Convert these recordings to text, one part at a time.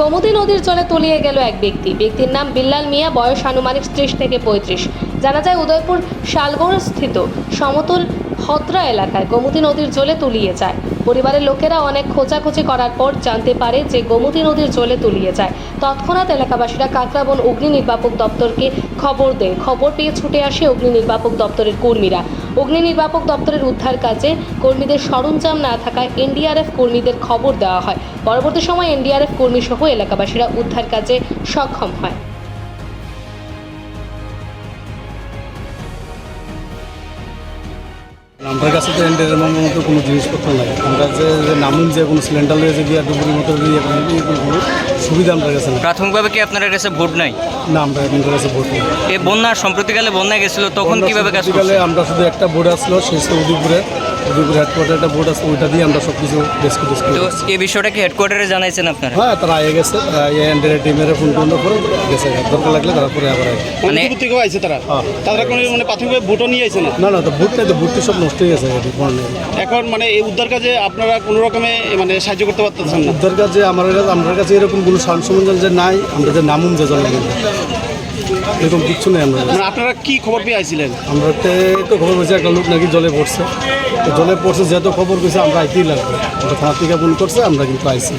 গোমতী নদীর জলে তলিয়ে গেল এক ব্যক্তি। ব্যক্তির নাম বিল্লাল মিয়া, বয়স আনুমানিক ত্রিশ থেকে পঁয়ত্রিশ। জানা যায় উদয়পুর শালগড় স্থিত সমতল হদ্রা এলাকায় গোমতী নদীর জলে তলিয়ে যায়। পরিবারের লোকেরা অনেক খোঁজাখুঁজি করার পর জানতে পারে যে গোমতী নদীর জলে তলিয়ে যায়। তৎক্ষণাৎ এলাকাবাসীরা কাকরাবন অগ্নি নির্বাপক দপ্তরকে খবর দেয় খবর পেয়ে ছুটে আসে অগ্নি নির্বাপক দপ্তরের কর্মীরা। অগ্নি নির্বাপক দপ্তরের উদ্ধার কাজে কর্মীদের সরঞ্জাম না থাকায় এনডিআরএফ কর্মীদের খবর দেওয়া হয়। পরবর্তী সময় এনডিআরএফ কর্মী সহ এলাকাবাসীরা উদ্ধার কাজে সক্ষম হয়। আমার কাছে তো এন্ডের মতো কোনো জিনিসপত্র নাই। আমরা যে নামুন যে কোনো সিলিন্ডার লয়ে যে গিয়ে ডুবুরি মতো দিয়ে কোনো সুবিধা আমার কাছে না প্রাথমিকভাবে কি আপনার কাছে ভোট নাই? না আমরা আপনার কাছে ভোট নেই। এই বন্যা সম্প্রতিকালে বন্যা গেছিল তখন কীভাবে কাজ আমরা শুধু একটা বোর্ড আসলো সেই ছিল উদয়পুরে হেডকোয়ার্টার একটা বোর্ড আসলো ওইটা দিয়ে আমরা সব কিছু রেস্কিউ টেস্কিউ তো এই বিষয়টা কি হেডকোয়ার্টারে জানাইছেন আপনারা? হ্যাঁ তারা আগে গেছে এন্ডের টিমের ফোন টোন করে গেছে দরকার লাগলে তারপরে আবার আগে মানে থেকেও আইছে তারা। হ্যাঁ। তারা কোনো মানে প্রাথমিকভাবে ভোটও নিয়ে আইছে না? না না তো বুট নাই তো বুটটি সব নষ্ট হয়ে গেছে। এখন মানে এই উদ্ধার কাজে আপনারা কোনো রকমে মানে সাহায্য করতে পারতেছেন না? উদ্ধার কাছে আমার কাছে আমার কাছে এরকম কোনো সান সরঞ্জাম যে নাই আমরা যে নামুন যে জল এরকম কিচ্ছু নেই আমরা মানে আপনারা কি খবর পেয়ে আইছিলেন? আমরা তো খবর পেয়েছি একটা লোক নাকি জলে পড়ছে। জলে পড়ছে, যেহেতু খবর পেয়েছে আমরা আইতেই লাগবে। ওটা থানা থেকে ফোন করছে, আমরা কিন্তু আইসি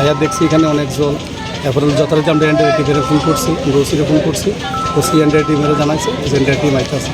আয়া দেখছি এখানে অনেক জল। এরপরে যথারীতি আমরা এনডিআর টিমের ফোন করছি ওসিকে ফোন করছি। ওসি এনডিআর টিমের জানাইছে এনডিআর টিম আইতে আছে